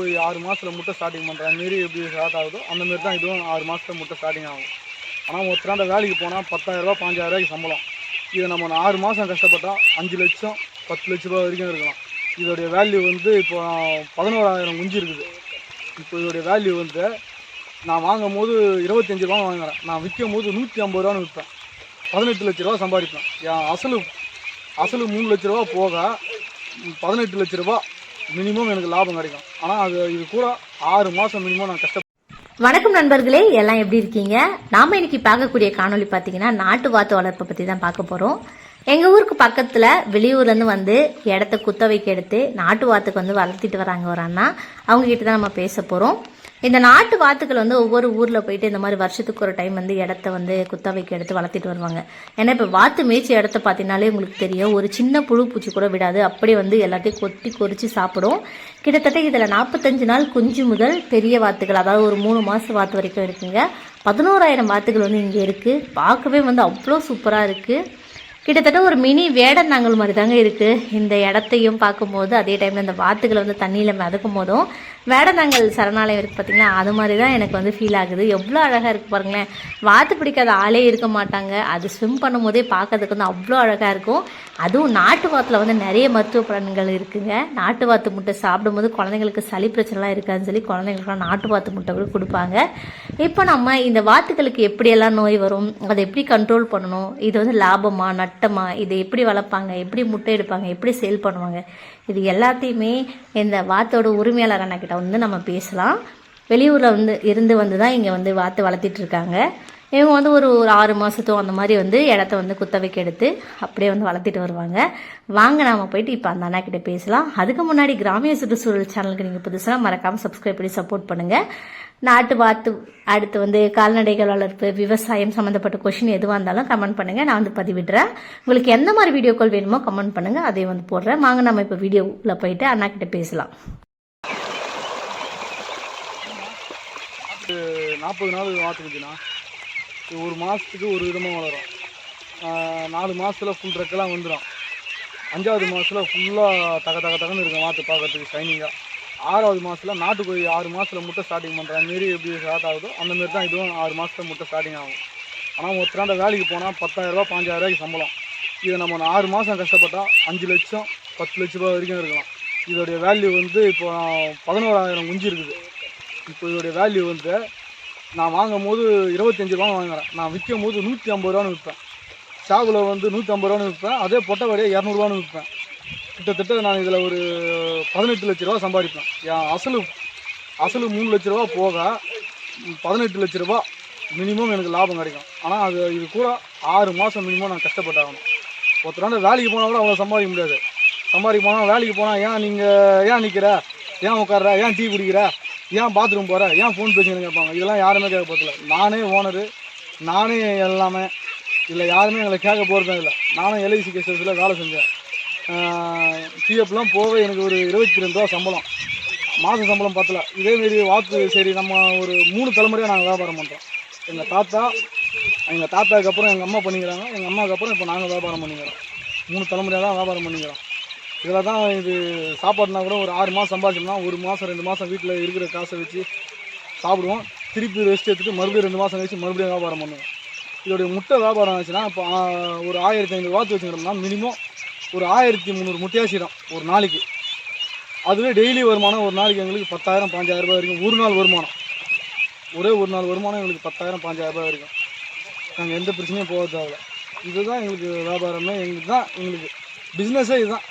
ஒரு ஆறு மாதத்தில் முட்டை ஸ்டார்டிங் பண்ணுற மாரி எப்படி ஸ்டார்ட் ஆகுதோ அந்த மாரி தான் இதுவும் ஆறு மாதத்தில் முட்டை ஸ்டார்டிங் ஆகும். ஆனால் ஒருத்தராண்ட வேலைக்கு போனால் பத்தாயிரரூபா பாஞ்சாயிரரூபாய்க்கு சம்பளம். இதை நம்ம ஆறு மாதம் கஷ்டப்பட்டால் அஞ்சு லட்சம் பத்து லட்ச ரூபா வரைக்கும் இருக்கலாம். இதோடைய வேல்யூ வந்து இப்போ பதினோராயிரம் குஞ்சு இருக்குது. இப்போ இதோடைய வேல்யூ வந்து நான் வாங்கும் போது இருபத்தஞ்சி ரூபா வாங்குறேன். நான் விற்கும் போது நூற்றி ஐம்பது ரூபான்னு விற்பேன். பதினெட்டு லட்ச ரூபா சம்பாதிப்பேன். என் அசலு அசலு மூணு லட்ச ரூபா போக பதினெட்டு லட்ச ரூபா மினிமம் எனக்கு லாபம் கிடைக்கும். ஆனால் அது இது கூட ஆறு மாதம் மினிமம் நான் கஷ்ட வணக்கம் நண்பர்களே எல்லாம் எப்படி இருக்கீங்க? நாம இன்னைக்கு பார்க்கக்கூடிய காணொளி பார்த்தீங்கன்னா நாட்டு வாத்து வளர்ப்பை பற்றி தான் பார்க்க போகிறோம் எங்கள் ஊருக்கு பக்கத்தில் வெளியூர்லேருந்து வந்து இடத்த குத்தவைக்கு எடுத்து நாட்டு வாத்துக்கு வந்து வளர்த்திட்டு வராங்க ஒரு அண்ணா. அவங்ககிட்ட தான் நம்ம பேச போகிறோம் இந்த நாட்டு வாத்துக்கள் வந்து ஒவ்வொரு ஊரில் போயிட்டு இந்த மாதிரி வருஷத்துக்கு ஒரு டைம் வந்து இடத்த வந்து குத்தவைக்கு எடுத்து வளர்த்திட்டு வருவாங்க. ஏன்னா இப்போ வாத்து மேய்ச்சி இடத்த பார்த்தீங்கனாலே உங்களுக்கு தெரியும். ஒரு சின்ன புழு பூச்சி கூட விடாது. அப்படியே வந்து எல்லாத்தையும் கொத்தி கொறிச்சு சாப்பிடும். கிட்டத்தட்ட இதில் நாற்பத்தஞ்சு நாள் குஞ்சு முதல் பெரிய வாத்துகள் அதாவது ஒரு மூணு மாதம் வாத்து வரைக்கும் இருக்குங்க. பதினோராயிரம் வாத்துகள் வந்து இங்கே இருக்குது பார்க்கவே வந்து அவ்வளோ சூப்பராக இருக்குது கிட்டத்தட்ட ஒரு மினி வேடந்தாங்கல் மாதிரி தாங்க இருக்குது இந்த இடத்தையும் பார்க்கும்போது அதே டைமில் இந்த வாத்துகளை வந்து தண்ணியில் மிதக்கும் போதும் வேடந்தாங்கல் சரணாலயம் இருக்குது பார்த்தீங்களா அது மாதிரி தான் எனக்கு வந்து ஃபீல் ஆகுது. எவ்வளோ அழகாக இருக்குது பாருங்களேன். வாத்து பிடிக்காத ஆளே இருக்க மாட்டாங்க. அது ஸ்விம் பண்ணும்போதே பார்க்கறதுக்கு வந்து அவ்வளோ அழகாக இருக்கும். அதுவும் நாட்டு வாத்தில் வந்து நிறைய மருத்துவ பலன்கள் இருக்குங்க. நாட்டு வாத்து முட்டை சாப்பிடும்போது குழந்தைங்களுக்கு சளி பிரச்சனைலாம் இருக்காதுன்னு சொல்லி குழந்தைங்களுக்குலாம் நாட்டு வாத்து முட்டை கூட கொடுப்பாங்க. இப்போ நம்ம இந்த வாத்துக்களுக்கு எப்படியெல்லாம் நோய் வரும்? அதை எப்படி கண்ட்ரோல் பண்ணணும்? இது வந்து லாபமா நட்டமா? இதை எப்படி வளர்ப்பாங்க? எப்படி முட்டை எடுப்பாங்க? எப்படி சேல் பண்ணுவாங்க? இது எல்லாத்தையுமே இந்த வாத்தோட உரிமையாளர் அண்ணா கிட்ட வந்து நம்ம பேசலாம். வெளியூரில் வந்து இருந்து வந்து தான் இங்கே வந்து வாத்து வளர்த்திட்ருக்காங்க இவங்க வந்து ஒரு ஒரு ஆறு மாதத்தோ அந்த மாதிரி வந்து இடத்த வந்து குத்தவைக்கு எடுத்து அப்படியே வந்து வளர்த்திட்டு வருவாங்க. வாங்க நாம போயிட்டு இப்போ அந்த அண்ணாக்கிட்ட பேசலாம். அதுக்கு முன்னாடி கிராமிய சுற்றுச்சூழல் சேனலுக்கு நீங்கள் புதுசாக மறக்காமல் சப்ஸ்கிரைப் பண்ணி சப்போர்ட் பண்ணுங்கள் நாட்டு வாத்து அடுத்து வந்து கால்நடைகள் வளர்ப்பு விவசாயம் சம்மந்தப்பட்ட கொஷின் எதுவாக இருந்தாலும் கமெண்ட் பண்ணுங்கள் நான் வந்து பதிவிடுறேன். உங்களுக்கு எந்த மாதிரி வீடியோக்கள் வேணுமோ கமெண்ட் பண்ணுங்கள் அதையும் வந்து போடுறேன். வாங்க நம்ம இப்போ வீடியோவில் போயிட்டு அண்ணாக்கிட்ட பேசலாம். நாற்பது நாள் மாற்றுக்குதுண்ணா இது ஒரு மாதத்துக்கு ஒரு விதமாக வளரும். நாலு மாதத்தில் ஃபுல் ரெக்கெல்லாம் வந்துடும் அஞ்சாவது மாதத்தில் ஃபுல்லாக தக தக தகன்னு இருக்கும் மாற்று பார்க்குறதுக்கு ஷைனிங்காக ஆறாவது மாதத்தில் நாட்டுக்கோழி ஆறு மாதத்தில் முட்டை ஸ்டார்டிங் பண்ணுற மாரி எப்படி ஸ்டார்ட் ஆகுதோ அந்தமாரி தான் இதுவும் ஆறு மாதத்தில் முட்டை ஸ்டார்டிங் ஆகும். ஆனால் ஒருத்தராண்ட வேலைக்கு போனால் பத்தாயிரரூபா பாஞ்சாயிரரூபாய்க்கு சம்பளம். இதை நம்ம ஆறு மாதம் கஷ்டப்பட்டால் அஞ்சு லட்சம் பத்து லட்ச ரூபா வரைக்கும் இருக்கலாம். இதோடைய வேல்யூ வந்து இப்போ பதினோராயிரம் குஞ்சு இருக்குது. இப்போ இதோடைய வேல்யூ வந்து நான் வாங்கும் போது இருபத்தஞ்சி ரூபா வாங்குறேன். நான் விற்கும் போது நூற்றி ஐம்பது ரூபான்னு விற்பேன். சாகுல வந்து நூற்றி ஐம்பது ரூபான்னு விற்பேன். அதே பொட்டை இரநூறுவான்னு விற்பேன். கிட்டத்தட்ட நான் இதில் ஒரு பதினெட்டு லட்ச ரூபா சம்பாதிப்பேன். என் அசலு அசலு மூணு லட்ச ரூபா போக பதினெட்டு லட்ச ரூபா மினிமம் எனக்கு லாபம் கிடைக்கும். ஆனால் அது இது கூட ஆறு மாதம் மினிமம் நான் கஷ்டப்பட்டாகணும். ஒருத்தராண்ட வேலைக்கு போனால் கூட அவ்வளோ சம்பாதிக்க முடியாது. சம்பாதிக்க போனால் வேலைக்கு போனால் ஏன் நீங்கள் ஏன் நிற்கிற ஏன் உட்கார்ற? ஏன் டீ குடிக்கிற? ஏன் பாத்ரூம் போகிற ஏன் ஃபோன் பேசுங்கன்னு கேட்பாங்க இதெல்லாம் யாருமே கேட்க போகிறதில்ல நானே ஓனரு நானே எல்லாமே. இல்லை யாருமே எங்களை கேட்க போகிறதும் இல்லை. நானும் எல்ஐசி கேசஸில் வேலை செஞ்சேன். பிஎஃப்லாம் போக எனக்கு ஒரு இருபத்தி ரெண்டு ரூபா சம்பளம். மாத சம்பளம் பத்தல. இதேமாரி வாத்து சரி நம்ம ஒரு மூணு தலைமுறையாக நாங்கள் வியாபாரம் பண்ணுறோம் எங்கள் தாத்தா எங்கள் தாத்தாவுக்கு அப்புறம் எங்கள் அம்மா பண்ணிக்கிறாங்க. எங்கள் அம்மாவுக்கு அப்புறம் இப்போ நாங்கள் வியாபாரம் பண்ணிக்கிறோம். மூணு தலைமுறையாக தான் வியாபாரம் பண்ணிக்கிறோம். இதில் தான் இது சாப்பாடுனா கூட ஒரு ஆறு மாதம் சம்பாதிச்சோம்னா ஒரு மாதம் ரெண்டு மாதம் வீட்டில் இருக்கிற காசை வச்சு சாப்பிடுவோம். திருப்பி ரெஸ்ட் எடுத்துட்டு மறுபடியும் ரெண்டு மாதம் கழிச்சு மறுபடியும் வியாபாரம் பண்ணுவோம். இதோடைய முட்டை வியாபாரம் ஆச்சுன்னா இப்போ ஒரு ஆயிரத்தி ஐநூறு வாத்து வச்சுக்கிட்டோம்னா மினிமம் ஒரு ஆயிரத்தி முந்நூறு முட்டையாச்சிடும் ஒரு நாளைக்கு. அதுவே டெய்லி வருமானம் ஒரு நாளைக்கு எங்களுக்கு பத்தாயிரம் பாஞ்சாயிரம் ரூபாய் வரைக்கும். ஒரு நாள் வருமானம். ஒரே ஒரு நாள் வருமானம் எங்களுக்கு பத்தாயிரம் பாஞ்சாயிரம் ரூபாய் வரைக்கும். நாங்கள் எந்த பிரச்சனையும் போக தேவையில்ல இதுதான் எங்களுக்கு வியாபாரமே எங்களுக்கு தான் எங்களுக்கு பிஸ்னஸே இதுதான்.